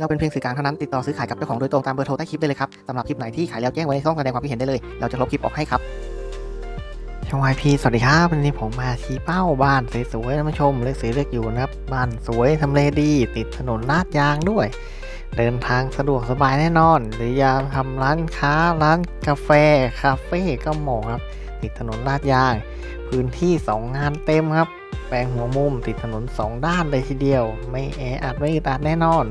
เราเป็นเพียงสื่อกลางเท่านั้นติดต่อซื้อขายกับเจ้าของโดยตรงตามเบอร์โทรใต้คลิปได้เลยครับสำหรับคลิปไหนที่ขายแล้วแจ้งไว้ในช่องแสดงความคิดเห็นได้เลย เราจะลบคลิปออกให้ครับช่องไอพีสวัสดีครับวันนี้ผมมาชี้เป้าบ้านสวยๆท่านผู้ชมเลือกซื้อเลือกอยู่นะครับบ้านสวยทำเลดี ติดถนนลาดยางด้วย เดินทางสะดวกสบายแน่นอน หรืออยากทำร้านค้าร้านกาแฟคาเฟ่ก็เหมาะครับติดถนนลาดยาง พื้นที่ 2 งานเต็มครับ แปลงหัวมุมติดถนน 2 ด้านเลยทีเดียว ไม่แออัดไม่อึดอัดแน่นอน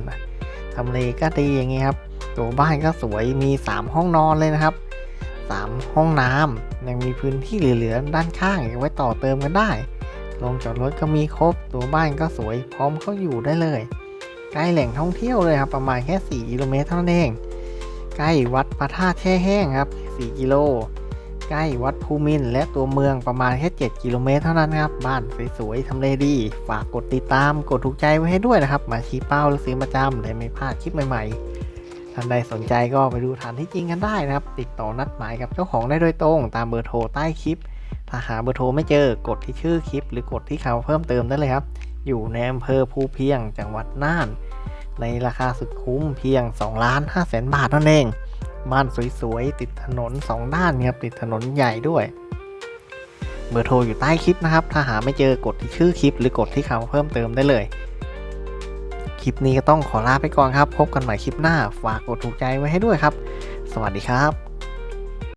ทำเลก็ดีอย่างงี้ครับตัวบ้านก็สวยมี 3 ห้องนอนเลยนะครับ 3 ห้องน้ำยังมีพื้นที่เหลือๆด้านข้างไว้ต่อเติมกันได้โรงจอดรถก็มีครบ ตัวบ้านก็สวยพร้อมเข้าอยู่ได้เลยใกล้แหล่งท่องเที่ยวเลยครับ ประมาณแค่ 4 กิโลเมตรเท่านั้นเอง ใกล้วัดพระธาตุแช่แห้งครับ 4 กิโล ใกล้วัดภูมินและตัวเมืองประมาณแค่ 7 กิโลเมตรเท่านั้นครับ บ้านสวยๆทำเลดี ฝากกดติดตามกดถูกใจไว้ให้ด้วยนะครับ มาชี้เป้าหรือซื้อประจำได้ไม่พลาดคลิปใหม่ๆ ท่านใดสนใจก็ไปดูฐานที่จริงกันได้นะครับ ติดต่อนัดหมายกับเจ้าของได้โดยตรง ตามเบอร์โทรใต้คลิป ถ้าหาเบอร์โทรไม่เจอกดที่ชื่อคลิป หรือกดที่คำเพิ่มเติมได้เลยครับ อยู่ในอำเภอภูเพียงจังหวัดน่าน ในราคาสุดคุ้มเพียง2ล้าน5แสนบาทนั้นเอง บ้านสวยๆ ติดถนน 2 ด้านครับติดถนนใหญ่ด้วย เบอร์โทรอยู่ใต้คลิปนะครับ ถ้าหาไม่เจอกดที่ชื่อคลิป หรือกดที่คำเพิ่มเติมได้เลย คลิปนี้ก็ต้องขอลาไปก่อนครับ พบกันใหม่คลิปหน้า ฝากกดถูกใจไว้ให้ด้วยครับ สวัสดีครับ